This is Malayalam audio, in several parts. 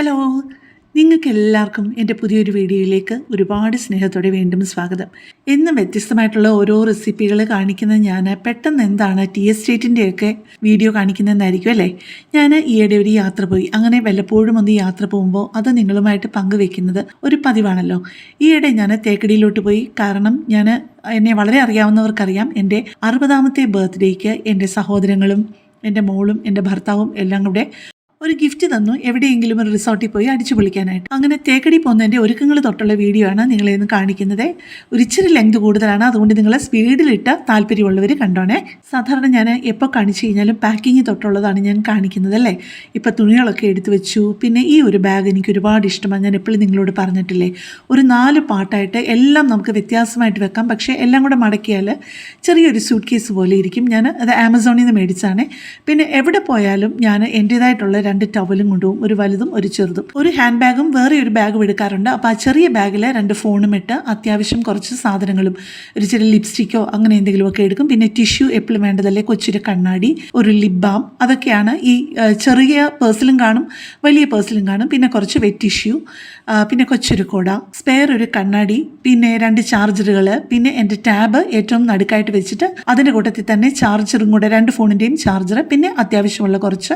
ഹലോ നിങ്ങൾക്ക് എല്ലാവർക്കും എന്റെ പുതിയൊരു വീഡിയോയിലേക്ക് ഒരുപാട് സ്നേഹത്തോടെ വീണ്ടും സ്വാഗതം. എന്നും വ്യത്യസ്തമായിട്ടുള്ള ഓരോ റെസിപ്പികൾ കാണിക്കുന്നത് ഞാൻ പെട്ടെന്ന് എന്താണ് ടി സ്റ്റേറ്റിന്റെയൊക്കെ വീഡിയോ കാണിക്കുന്നതെന്നായിരിക്കും അല്ലേ? ഞാൻ ഈയിടെ ഒരു യാത്ര പോയി. അങ്ങനെ വല്ലപ്പോഴും ഒന്ന് യാത്ര പോകുമ്പോൾ അത് നിങ്ങളുമായിട്ട് പങ്കുവെക്കുന്നത് ഒരു പതിവാണല്ലോ. ഈയിടെ ഞാൻ തേക്കടിയിലോട്ട് പോയി. കാരണം ഞാൻ എന്നെ വളരെ അറിയാവുന്നവർക്കറിയാം എന്റെ അറുപതാമത്തെ ബർത്ത്ഡേക്ക് എന്റെ സഹോദരങ്ങളും എന്റെ മോളും എന്റെ ഭർത്താവും എല്ലാം കൂടെ ഒരു ഗിഫ്റ്റ് തന്നു. എവിടെയെങ്കിലും ഒരു റിസോർട്ടിൽ പോയി അടിച്ചു പൊളിക്കാനായിട്ട്. അങ്ങനെ തേക്കടി പോകുന്നതിന്റെ ഒരുക്കങ്ങൾ തൊട്ടുള്ള വീഡിയോ ആണ് നിങ്ങളെ ഇന്ന് കാണിക്കുന്നത്. ഒരു ഇച്ചിരി ലെങ്ത് കൂടുതലാണ്. അതുകൊണ്ട് നിങ്ങൾ സ്പീഡിലിട്ട് താല്പര്യമുള്ളവർ കണ്ടോണേ. സാധാരണ ഞാൻ എപ്പോൾ കാണിച്ചു കഴിഞ്ഞാലും പാക്കിങ് തൊട്ടുള്ളതാണ് ഞാൻ കാണിക്കുന്നത് അല്ലേ? ഇപ്പം തുണികളൊക്കെ എടുത്തു വെച്ചു. പിന്നെ ഈ ഒരു ബാഗ് എനിക്ക് ഒരുപാട് ഇഷ്ടമാണ്. ഞാൻ എപ്പോഴും നിങ്ങളോട് പറഞ്ഞിട്ടില്ലേ? ഒരു നാല് പാട്ടായിട്ട് എല്ലാം നമുക്ക് വ്യത്യാസമായിട്ട് വെക്കാം. പക്ഷേ എല്ലാം കൂടെ മടക്കിയാൽ ചെറിയൊരു സൂട്ട് കേസ് പോലെ ഇരിക്കും. ഞാൻ അത് ആമസോണിൽ നിന്ന് മേടിച്ചാണ് പിന്നെ എവിടെ പോയാലും ഞാൻ എന്റേതായിട്ടുള്ള രണ്ട് ടവലും കൊണ്ടുപോകും. ഒരു വലുതും ഒരു ചെറുതും. ഒരു ഹാൻഡ് ബാഗും വേറെ ഒരു ബാഗും എടുക്കാറുണ്ട്. അപ്പോൾ ആ ചെറിയ ബാഗിൽ രണ്ട് ഫോണും ഇട്ട് അത്യാവശ്യം കുറച്ച് സാധനങ്ങളും ഒരു ചെറിയ ലിപ്സ്റ്റിക്കോ അങ്ങനെ എന്തെങ്കിലുമൊക്കെ എടുക്കും. പിന്നെ ടിഷ്യൂ എപ്പോഴും വേണ്ടതല്ലേ കൊച്ചൊരു കണ്ണാടി ഒരു ലിപ് ബാം അതൊക്കെയാണ് ഈ ചെറിയ പേഴ്സിലും കാണും വലിയ പേഴ്സിലും കാണും. പിന്നെ കുറച്ച് വെറ്റ് ടിഷ്യൂ പിന്നെ കൊച്ചൊരു കൊട സ്പെയർ ഒരു കണ്ണാടി പിന്നെ രണ്ട് ചാർജറുകൾ പിന്നെ എന്റെ ടാബ് ഏറ്റവും നടുക്കായിട്ട് വെച്ചിട്ട് അതിന്റെ കൂട്ടത്തിൽ തന്നെ ചാർജറും കൂടെ രണ്ട് ഫോണിന്റെയും ചാർജർ പിന്നെ അത്യാവശ്യമുള്ള കുറച്ച്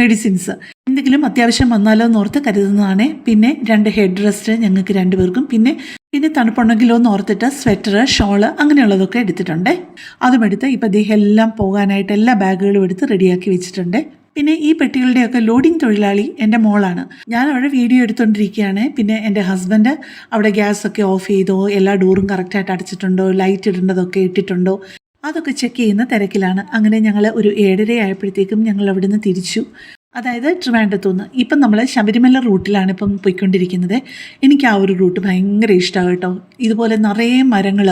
മെഡിസിൻസ് എന്തെങ്കിലും അത്യാവശ്യം വന്നാലോ എന്ന് ഓർത്ത് കരുതുന്നതാണ്. പിന്നെ രണ്ട് ഹെഡ് റെസ്റ്റ് ഞങ്ങൾക്ക് രണ്ടുപേർക്കും പിന്നെ പിന്നെ തണുപ്പുണ്ടെങ്കിലോ എന്ന് ഓർത്തിട്ട് സ്വെറ്റർ ഷോൾ അങ്ങനെയുള്ളതൊക്കെ എടുത്തിട്ടുണ്ട്. അതും എടുത്ത് ഇപ്പം ദേഹം എല്ലാം പോകാനായിട്ട് എല്ലാ ബാഗുകളും എടുത്ത് റെഡിയാക്കി വെച്ചിട്ടുണ്ട്. പിന്നെ ഈ പെട്ടികളുടെയൊക്കെ ലോഡിംഗ് തൊഴിലാളി എന്റെ മോളാണ്. ഞാൻ അവിടെ വീഡിയോ എടുത്തുകൊണ്ടിരിക്കുകയാണ് പിന്നെ എന്റെ ഹസ്ബൻഡ് അവിടെ ഗ്യാസ് ഒക്കെ ഓഫ് ചെയ്തോ എല്ലാ ഡോറും കറക്റ്റായിട്ട് അടച്ചിട്ടുണ്ടോ ലൈറ്റ് ഇടേണ്ടതൊക്കെ ഇട്ടിട്ടുണ്ടോ അതൊക്കെ ചെക്ക് ചെയ്യുന്ന തിരക്കിലാണ്. അങ്ങനെ ഞങ്ങൾ ഒരു ഏഴര ആയപ്പോഴത്തേക്കും ഞങ്ങൾ അവിടുന്ന് തിരിച്ചു. അതായത് ട്രിവാൻഡ്രത്തു നിന്ന് ഇപ്പം നമ്മൾ ശബരിമല റൂട്ടിലാണ് ഇപ്പം പോയിക്കൊണ്ടിരിക്കുന്നത്. എനിക്ക് ആ ഒരു റൂട്ട് ഭയങ്കര ഇഷ്ടമാണ് കേട്ടോ. ഇതുപോലെ നിറയെ മരങ്ങൾ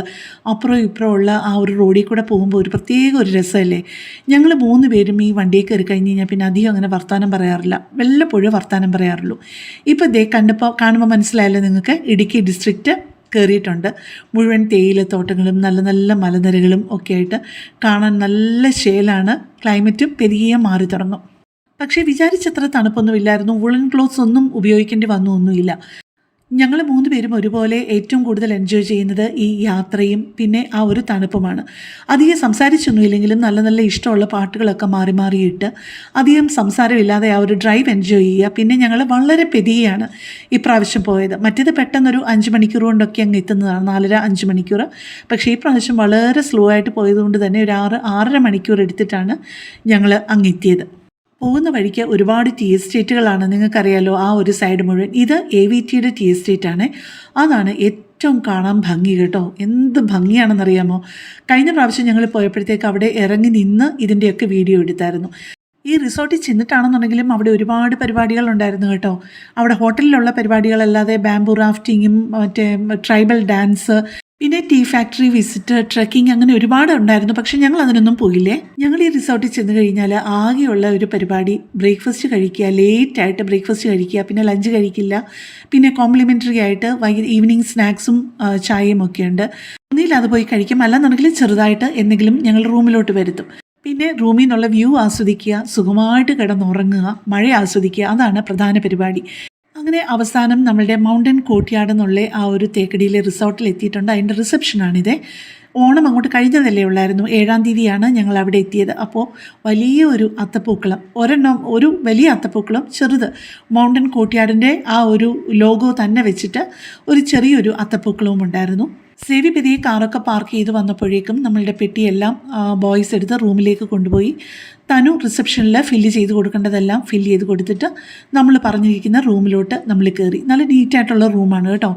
അപ്പുറം ഇപ്പുറം ഉള്ള ആ ഒരു റോഡിൽ കൂടെ പോകുമ്പോൾ ഒരു പ്രത്യേക ഒരു രസമല്ലേ? ഞങ്ങൾ മൂന്ന് പേരും ഈ വണ്ടിയിൽ കയറി കഴിഞ്ഞ് കഴിഞ്ഞാൽ പിന്നെ അധികം അങ്ങനെ വർത്തമാനം പറയാറില്ല. വല്ലപ്പോഴും വർത്തമാനം പറയാറുള്ളൂ. ഇപ്പോൾ ഇതേ കണ്ടപ്പോൾ കാണുമ്പോൾ മനസ്സിലായല്ലോ നിങ്ങൾക്ക് ഇടുക്കി ഡിസ്ട്രിക്റ്റ് കയറിയിട്ടുണ്ട് മുഴുവൻ തേയിലത്തോട്ടങ്ങളും നല്ല നല്ല മലനിരകളും ഒക്കെ ആയിട്ട് കാണാൻ നല്ല ശേലാണ്. ക്ലൈമറ്റും പെരിയ മാറി തുടങ്ങും പക്ഷേ വിചാരിച്ചത്ര തണുപ്പൊന്നുമില്ലായിരുന്നു. വുളൻ ക്ലോത്ത്സ് ഒന്നും ഉപയോഗിക്കേണ്ടി വന്നു ഒന്നുമില്ല ഞങ്ങൾ മൂന്ന് പേരും ഒരുപോലെ ഏറ്റവും കൂടുതൽ എൻജോയ് ചെയ്യുന്നത് ഈ യാത്രയും പിന്നെ ആ ഒരു തണുപ്പുമാണ്. അധികം സംസാരിച്ചൊന്നുമില്ലെങ്കിലും നല്ല നല്ല ഇഷ്ടമുള്ള പാട്ടുകളൊക്കെ മാറി മാറിയിട്ട് അധികം സംസാരമില്ലാതെ ആ ഒരു ഡ്രൈവ് എൻജോയ് ചെയ്യുക. പിന്നെ ഞങ്ങൾ വളരെ പെതിയാണ് ഇപ്രാവശ്യം പോയത്. മറ്റേത് പെട്ടെന്നൊരു അഞ്ച് മണിക്കൂർ കൊണ്ടൊക്കെ അങ്ങ് എത്തുന്നതാണ്. നാലര അഞ്ച് മണിക്കൂർ. പക്ഷേ ഈ പ്രാവശ്യം വളരെ സ്ലോ ആയിട്ട് പോയതുകൊണ്ട് തന്നെ ഒരു ആറ് ആറര മണിക്കൂർ എടുത്തിട്ടാണ് ഞങ്ങൾ അങ്ങ് എത്തിയത്. പോകുന്ന വഴിക്ക് ഒരുപാട് ടീ എസ്റ്റേറ്റുകളാണ്. നിങ്ങൾക്കറിയാലോ ആ ഒരു സൈഡ് മുഴുവൻ. ഇത് എ വി ടിയുടെ ടീ എസ്റ്റേറ്റ് ആണ് അതാണ് ഏറ്റവും കാണാൻ ഭംഗി കേട്ടോ. എന്ത് ഭംഗിയാണെന്നറിയാമോ? കഴിഞ്ഞ പ്രാവശ്യം ഞങ്ങൾ പോയപ്പോഴത്തേക്ക് അവിടെ ഇറങ്ങി നിന്ന് ഇതിന്റെയൊക്കെ വീഡിയോ എടുത്തായിരുന്നു. ഈ റിസോർട്ടിൽ ചെന്നിട്ടാണെന്നുണ്ടെങ്കിലും അവിടെ ഒരുപാട് പരിപാടികൾ ഉണ്ടായിരുന്നു കേട്ടോ. അവിടെ ഹോട്ടലിലുള്ള പരിപാടികളല്ലാതെ ബാംബു റാഫ്റ്റിങ്ങും മറ്റേ ട്രൈബൽ ഡാൻസ് പിന്നെ ടീ ഫാക്ടറി വിസിറ്റ് ട്രക്കിംഗ് അങ്ങനെ ഒരുപാട് ഉണ്ടായിരുന്നു. പക്ഷെ ഞങ്ങൾ അതിനൊന്നും പോയില്ലേ? ഞങ്ങൾ ഈ റിസോർട്ടിൽ ചെന്ന് കഴിഞ്ഞാൽ ആകെയുള്ള ഒരു പരിപാടി. ബ്രേക്ക്ഫാസ്റ്റ് കഴിക്കുക ലേറ്റ് ആയിട്ട് ബ്രേക്ക്ഫാസ്റ്റ് കഴിക്കുക പിന്നെ ലഞ്ച് കഴിക്കില്ല. പിന്നെ കോംപ്ലിമെന്ററി ആയിട്ട് വൈകി ഈവനിങ് സ്നാക്സും ചായയും ഒക്കെ ഉണ്ട്. ഒന്നിൽ അത് പോയി കഴിക്കും. അല്ലാന്നുണ്ടെങ്കിൽ ചെറുതായിട്ട് എന്തെങ്കിലും ഞങ്ങൾ റൂമിലോട്ട് വരുത്തും. പിന്നെ റൂമിൽ നിന്നുള്ള വ്യൂ ആസ്വദിക്കുക സുഖമായിട്ട് കിടന്നുറങ്ങുക മഴ ആസ്വദിക്കുക അതാണ് പ്രധാന പരിപാടി. അങ്ങനെ അവസാനം നമ്മളുടെ മൗണ്ടൻ കോട്ടിയാട് എന്നുള്ള ആ ഒരു തേക്കടിയിലെ റിസോർട്ടിൽ എത്തിയിട്ടുണ്ട്. അതിന്റെ റിസപ്ഷനാണിത് ഓണം അങ്ങോട്ട് കഴിഞ്ഞതല്ലേ ഉള്ളായിരുന്നു. ഏഴാം തീയതിയാണ് ഞങ്ങൾ അവിടെ എത്തിയത്. അപ്പോൾ വലിയ ഒരു അത്തപ്പൂക്കളം ഒരെണ്ണം ഒരു വലിയ അത്തപ്പൂക്കളം ചെറുത്. മൗണ്ടൻ കോട്ടിയാടിന്റെ ആ ഒരു ലോഗോ തന്നെ വെച്ചിട്ട് ഒരു ചെറിയൊരു അത്തപ്പൂക്കളവും ഉണ്ടായിരുന്നു. സേവി പിതിയെ കാറൊക്കെ പാർക്ക് ചെയ്ത് വന്നപ്പോഴേക്കും നമ്മളുടെ പെട്ടിയെല്ലാം ബോയ്സ് എടുത്ത് റൂമിലേക്ക് കൊണ്ടുപോയി. തനു റിസപ്ഷനിൽ ഫില്ല് ചെയ്ത് കൊടുക്കേണ്ടതെല്ലാം ഫില്ല് ചെയ്ത് കൊടുത്തിട്ട് നമ്മൾ പറഞ്ഞിരിക്കുന്ന റൂമിലോട്ട് നമ്മൾ കയറി. നല്ല നീറ്റായിട്ടുള്ള റൂമാണ് കേട്ടോ.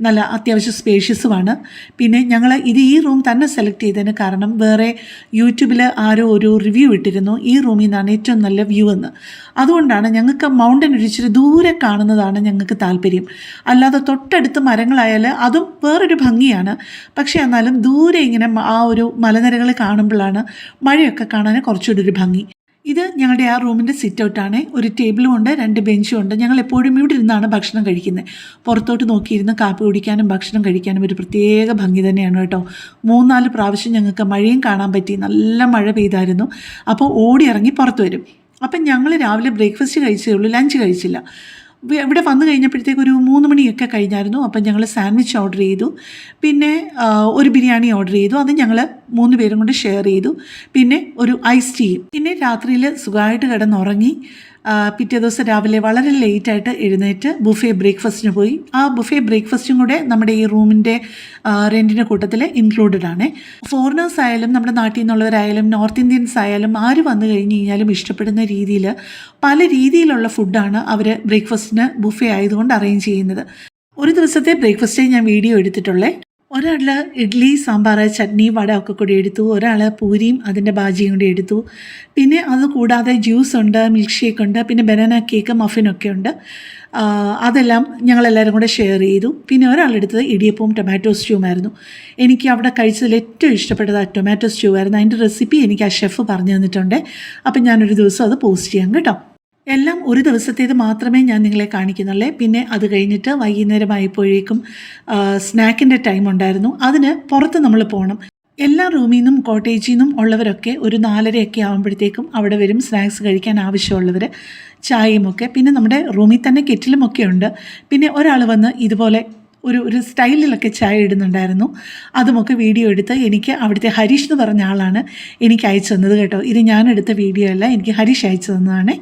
നല്ല അത്യാവശ്യം സ്പേഷ്യസുമാണ് പിന്നെ ഞങ്ങൾ ഇത് ഈ റൂം തന്നെ സെലക്ട് ചെയ്തതിന് കാരണം വേറെ യൂട്യൂബിൽ ആരോ ഒരു റിവ്യൂ ഇട്ടിരുന്നു. ഈ റൂമിൽ നിന്നാണ് ഏറ്റവും നല്ല വ്യൂ എന്ന്. അതുകൊണ്ടാണ് ഞങ്ങൾക്ക് മൗണ്ടൻ ഇച്ചിരി ദൂരെ കാണുന്നതാണ് ഞങ്ങൾക്ക് താല്പര്യം. അല്ലാതെ തൊട്ടടുത്ത് മരങ്ങളായാൽ അതും വേറൊരു ഭംഗിയാണ്. പക്ഷേ എന്നാലും ദൂരെ ഇങ്ങനെ ആ ഒരു മലനിരകൾ കാണുമ്പോഴാണ് മഴയൊക്കെ കാണാൻ കുറച്ചുകൂടി ഒരു ഭംഗി. ഇത് ഞങ്ങളുടെ ആ റൂമിന്റെ സിറ്റ് ഔട്ടാണ് ഒരു ടേബിളും ഉണ്ട് രണ്ട് ബെഞ്ചും ഉണ്ട്. ഞങ്ങൾ എപ്പോഴും ഇവിടെ ഇരുന്നാണ് ഭക്ഷണം കഴിക്കുന്നത്. പുറത്തോട്ട് നോക്കിയിരുന്ന് കാപ്പി കുടിക്കാനും ഭക്ഷണം കഴിക്കാനും ഒരു പ്രത്യേക ഭംഗി തന്നെയാണ് കേട്ടോ. മൂന്നാൽ പ്രാവശ്യം ഞങ്ങൾക്ക് മഴയും കാണാൻ പറ്റി. നല്ല മഴ പെയ്തായിരുന്നു. അപ്പോൾ ഓടി ഇറങ്ങി പുറത്ത് വരും. അപ്പം ഞങ്ങൾ രാവിലെ ബ്രേക്ക്ഫാസ്റ്റ് കഴിച്ചേ ഉള്ളൂ ലഞ്ച് കഴിച്ചില്ല. ഇവിടെ വന്നു കഴിഞ്ഞപ്പോഴത്തേക്ക് ഒരു മൂന്ന് മണിയൊക്കെ കഴിഞ്ഞായിരുന്നു. അപ്പം ഞങ്ങൾ സാൻഡ്വിച്ച് ഓർഡർ ചെയ്തു. പിന്നെ ഒരു ബിരിയാണി ഓർഡർ ചെയ്തു. അത് ഞങ്ങൾ മൂന്ന് പേരും കൊണ്ട് ഷെയർ ചെയ്തു. പിന്നെ ഒരു ഐസ് ടീയും പിന്നെ രാത്രിയിൽ സുഖമായിട്ട് കിടന്നുറങ്ങി. പിറ്റേ ദിവസം രാവിലെ വളരെ ലേറ്റായിട്ട് എഴുന്നേറ്റ് ബുഫേ ബ്രേക്ക്ഫാസ്റ്റിന് പോയി. ആ ബുഫേ ബ്രേക്ക്ഫാസ്റ്റും കൂടെ നമ്മുടെ ഈ റൂമിന്റെ റെന്റിന്റെ കൂട്ടത്തിൽ ഇൻക്ലൂഡഡ് ആണ്. ഫോറിനേഴ്സ് ആയാലും നമ്മുടെ നാട്ടിൽ നിന്നുള്ളവരായാലും നോർത്ത് ഇന്ത്യൻസ് ആയാലും ആര് വന്നു കഴിഞ്ഞ് കഴിഞ്ഞാലും ഇഷ്ടപ്പെടുന്ന രീതിയിൽ പല രീതിയിലുള്ള ഫുഡാണ് അവർ ബ്രേക്ക്ഫാസ്റ്റിന് ബുഫേ ആയതുകൊണ്ട് അറേഞ്ച് ചെയ്യുന്നത്. ഒരു ദിവസത്തെ ബ്രേക്ക്ഫാസ്റ്റേ ഞാൻ വീഡിയോ എടുത്തിട്ടുള്ളേ. ഒരാൾ ഇഡ്ഡലി സാമ്പാർ ചട്നി വട ഒക്കെ കൂടി എടുത്തു. ഒരാൾ പൂരിയും അതിന്റെ ബാജിയും കൂടി എടുത്തു. പിന്നെ അത് കൂടാതെ ജ്യൂസ് ഉണ്ട് മിൽക്ക് ഷേക്ക് ഉണ്ട് പിന്നെ ബനാന കേക്ക് മഫിനൊക്കെ ഉണ്ട്. അതെല്ലാം ഞങ്ങളെല്ലാവരും കൂടെ ഷെയർ ചെയ്തു. പിന്നെ ഒരാളെടുത്തത് ഇടിയപ്പവും ടൊമാറ്റോ സ്റ്റ്യൂമായിരുന്നു എനിക്ക് അവിടെ കഴിച്ചതിൽ ഏറ്റവും ഇഷ്ടപ്പെട്ടത് ആ ടൊമാറ്റോ സ്റ്റ്യൂ ആയിരുന്നു. അതിന്റെ റെസിപ്പി എനിക്ക് ആ ഷെഫ് പറഞ്ഞു തന്നിട്ടുണ്ട്. അപ്പം ഞാനൊരു ദിവസം അത് പോസ്റ്റ് ചെയ്യാം കേട്ടോ. എല്ലാം ഒരു ദിവസത്തേത് മാത്രമേ ഞാൻ നിങ്ങളെ കാണിക്കുന്നുള്ളേ. പിന്നെ അത് കഴിഞ്ഞിട്ട് വൈകുന്നേരമായപ്പോഴേക്കും സ്നാക്കിന്റെ ടൈം ഉണ്ടായിരുന്നു. അതിന് പുറത്ത് നമ്മൾ പോകണം എല്ലാ റൂമിൽ നിന്നും കോട്ടേജിൽ നിന്നും ഉള്ളവരൊക്കെ ഒരു നാലരയൊക്കെ ആകുമ്പോഴത്തേക്കും അവിടെ വരും സ്നാക്സ് കഴിക്കാൻ ആവശ്യമുള്ളവർ ചായയുമൊക്കെ പിന്നെ നമ്മുടെ റൂമിൽ തന്നെ കെറ്റിലുമൊക്കെ ഉണ്ട്. പിന്നെ ഒരാൾ വന്ന് ഇതുപോലെ ഒരു ഒരു സ്റ്റൈലിലൊക്കെ ചായ ഇടുന്നുണ്ടായിരുന്നു. അതുമൊക്കെ വീഡിയോ എടുത്ത് എനിക്ക് അവിടുത്തെ ഹരീഷ് എന്ന് പറഞ്ഞ ആളാണ് എനിക്ക് അയച്ചു തന്നത് കേട്ടോ. ഇത് ഞാൻ എടുത്ത വീഡിയോ അല്ല എനിക്ക് ഹരീഷ് അയച്ചു തന്നതാണേ.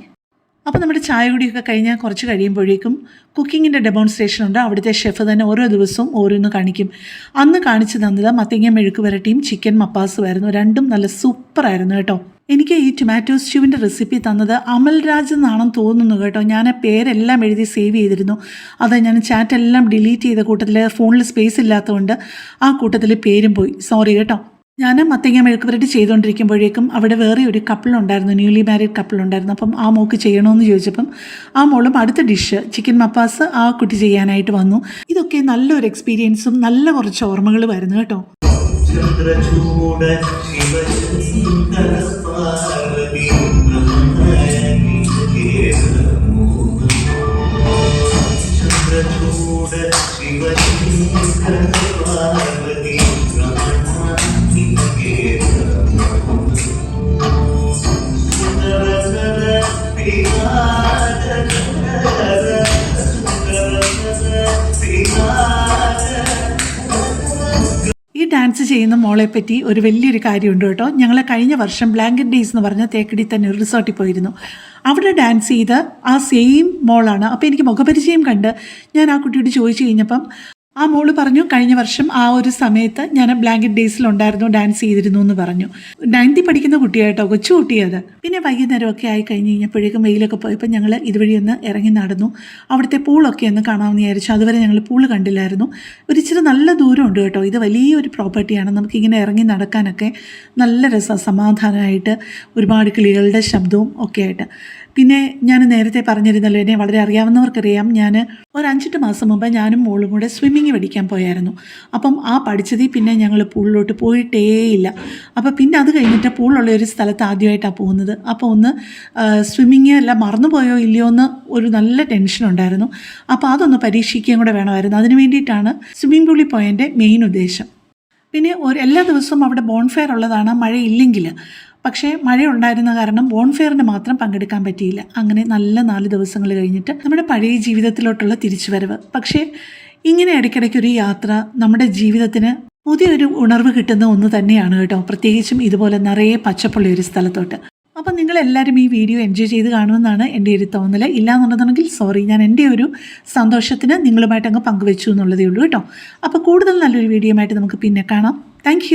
അപ്പോൾ നമ്മുടെ ചായ കുടിയൊക്കെ കഴിഞ്ഞാൽ കുറച്ച് കഴിയുമ്പോഴേക്കും കുക്കിങ്ങിന്റെ ഡെമോൺസ്ട്രേഷൻ ഉണ്ട്. അവിടുത്തെ ഷെഫ് തന്നെ ഓരോ ദിവസവും ഓരോന്ന് കാണിക്കും. അന്ന് കാണിച്ചു തന്നത് മത്തങ്ങ മെഴുക്ക് വരട്ടിയും ചിക്കൻ മപ്പാസും ആയിരുന്നു. രണ്ടും നല്ല സൂപ്പറായിരുന്നു കേട്ടോ. എനിക്ക് ഈ ടൊമാറ്റോ സ്റ്റ്യൂവിന്റെ റെസിപ്പി തന്നത് അമൽരാജ് എന്നാണെന്ന് തോന്നുന്നു കേട്ടോ. ഞാൻ ആ പേരെല്ലാം എഴുതി സേവ് ചെയ്തിരുന്നു. അത് ഞാൻ ചാറ്റെല്ലാം ഡിലീറ്റ് ചെയ്ത കൂട്ടത്തിൽ ഫോണിൽ സ്പേസ് ഇല്ലാത്തതുകൊണ്ട് ആ കൂട്ടത്തിൽ പേരും പോയി. സോറി കേട്ടോ. ഞാൻ മത്തങ്ങ മെഴുക്ക് പുരട്ടി ചെയ്തുകൊണ്ടിരിക്കുമ്പോഴേക്കും അവിടെ വേറെ ഒരു കപ്പിളുണ്ടായിരുന്നു ന്യൂലി മാരീഡ് കപ്പിളുണ്ടായിരുന്നു അപ്പം ആ മോക്ക് ചെയ്യണമെന്ന് ചോദിച്ചപ്പം ആ മോളും അടുത്ത ഡിഷ് ചിക്കൻ മപ്പാസ് ആ കുട്ടി ചെയ്യാനായിട്ട് വന്നു. ഇതൊക്കെ നല്ലൊരു എക്സ്പീരിയൻസും നല്ല കുറച്ച് ഓർമ്മകളുമായിരുന്നു കേട്ടോ. ചെയ്യുന്ന മോളെ പറ്റി ഒരു വലിയൊരു കാര്യമുണ്ട് കേട്ടോ. ഞങ്ങൾ കഴിഞ്ഞ വർഷം ബ്ലാങ്കറ്റ് ഡേയ്സ് എന്ന് പറഞ്ഞ തേക്കടി തന്നെ ഒരു റിസോർട്ടിൽ പോയിരുന്നു. അവിടെ ഡാൻസ് ചെയ്ത ആ സെയിം മോളാണ്. അപ്പോൾ എനിക്ക് മുഖപരിചയം കണ്ട് ഞാൻ ആ കുട്ടിയോട് ചോദിച്ചു കഴിഞ്ഞപ്പം ആ മോൾ പറഞ്ഞു കഴിഞ്ഞ വർഷം ആ ഒരു സമയത്ത് ഞാൻ ബ്ലാങ്കറ്റ് ഡേയ്സിലുണ്ടായിരുന്നു ഡാൻസ് ചെയ്തിരുന്നു എന്ന് പറഞ്ഞു. നയൻത്തിൽ പഠിക്കുന്ന കുട്ടിയായിട്ടോ കൊച്ചു കുട്ടിയത്? പിന്നെ വൈകുന്നേരമൊക്കെ ആയി കഴിഞ്ഞ് കഴിഞ്ഞപ്പോഴേക്കും വെയിലൊക്കെ പോയപ്പോൾ ഞങ്ങൾ ഇതുവഴി ഒന്ന് ഇറങ്ങി നടന്നു. അവിടുത്തെ പൂളൊക്കെ ഒന്ന് കാണാമെന്ന് വിചാരിച്ചു. അതുവരെ ഞങ്ങൾ പൂൾ കണ്ടില്ലായിരുന്നു. ഒരു ഇച്ചിരി നല്ല ദൂരമുണ്ട് കേട്ടോ. ഇത് വലിയൊരു പ്രോപ്പർട്ടിയാണ് നമുക്കിങ്ങനെ ഇറങ്ങി നടക്കാനൊക്കെ നല്ല രസം സമാധാനമായിട്ട് ഒരുപാട് കിളികളുടെ ശബ്ദവും ഒക്കെ ആയിട്ട്. പിന്നെ ഞാൻ നേരത്തെ പറഞ്ഞിരുന്നല്ലോ എന്നെ വളരെ അറിയാവുന്നവർക്കറിയാം. ഞാൻ ഒരു അഞ്ചെട്ട് മാസം മുമ്പ് ഞാനും മോളും കൂടെ സ്വിമ്മിങ് പഠിക്കാൻ പോയായിരുന്നു. അപ്പം ആ പഠിച്ചതിൽ പിന്നെ ഞങ്ങൾ പൂളിലോട്ട് പോയിട്ടേയില്ല അപ്പോൾ പിന്നെ അത് കഴിഞ്ഞിട്ട് പൂളുള്ള ഒരു സ്ഥലത്ത് ആദ്യമായിട്ടാണ് പോകുന്നത്. അപ്പോൾ ഒന്ന് സ്വിമ്മിങ് അല്ല മറന്നുപോയോ ഇല്ലയോ എന്ന് ഒരു നല്ല ടെൻഷൻ ഉണ്ടായിരുന്നു. അപ്പോൾ അതൊന്ന് പരീക്ഷിക്കുകയും കൂടെ വേണമായിരുന്നു. അതിന് വേണ്ടിയിട്ടാണ് സ്വിമ്മിംഗ് പൂളിൽ പോയതിന്റെ മെയിൻ ഉദ്ദേശം. പിന്നെ ഒരു എല്ലാ ദിവസവും അവിടെ ബോൺഫെയർ ഉള്ളതാണ് മഴയില്ലെങ്കിൽ. പക്ഷേ മഴ ഉണ്ടായിരുന്ന കാരണം ബോൺഫെയറിന് മാത്രം പങ്കെടുക്കാൻ പറ്റിയില്ല. അങ്ങനെ നല്ല നാല് ദിവസങ്ങൾ കഴിഞ്ഞിട്ട് നമ്മുടെ പഴയ ജീവിതത്തിലോട്ടുള്ള തിരിച്ചുവരവ്. പക്ഷേ ഇങ്ങനെ ഇടയ്ക്കിടയ്ക്ക് ഒരു യാത്ര നമ്മുടെ ജീവിതത്തിന് പുതിയൊരു ഉണർവ് കിട്ടുന്ന ഒന്ന് തന്നെയാണ് കേട്ടോ. പ്രത്യേകിച്ചും ഇതുപോലെ നിറയെ പച്ചപ്പുള്ള ഒരു സ്ഥലത്തോട്ട്. അപ്പം നിങ്ങളെല്ലാവരും ഈ വീഡിയോ എൻജോയ് ചെയ്ത് കാണുമെന്നാണ് എന്റെ ഒരു തോന്നൽ ഇല്ലാന്നുണ്ടെന്നുണ്ടെങ്കിൽ സോറി ഞാൻ എന്റെ ഒരു സന്തോഷത്തിന് നിങ്ങളുമായിട്ട് അങ്ങ് പങ്കുവെച്ചു എന്നുള്ളതേ ഉള്ളൂ കേട്ടോ. അപ്പോൾ കൂടുതൽ നല്ലൊരു വീഡിയോ ആയിട്ട് നമുക്ക് പിന്നെ കാണാം. താങ്ക്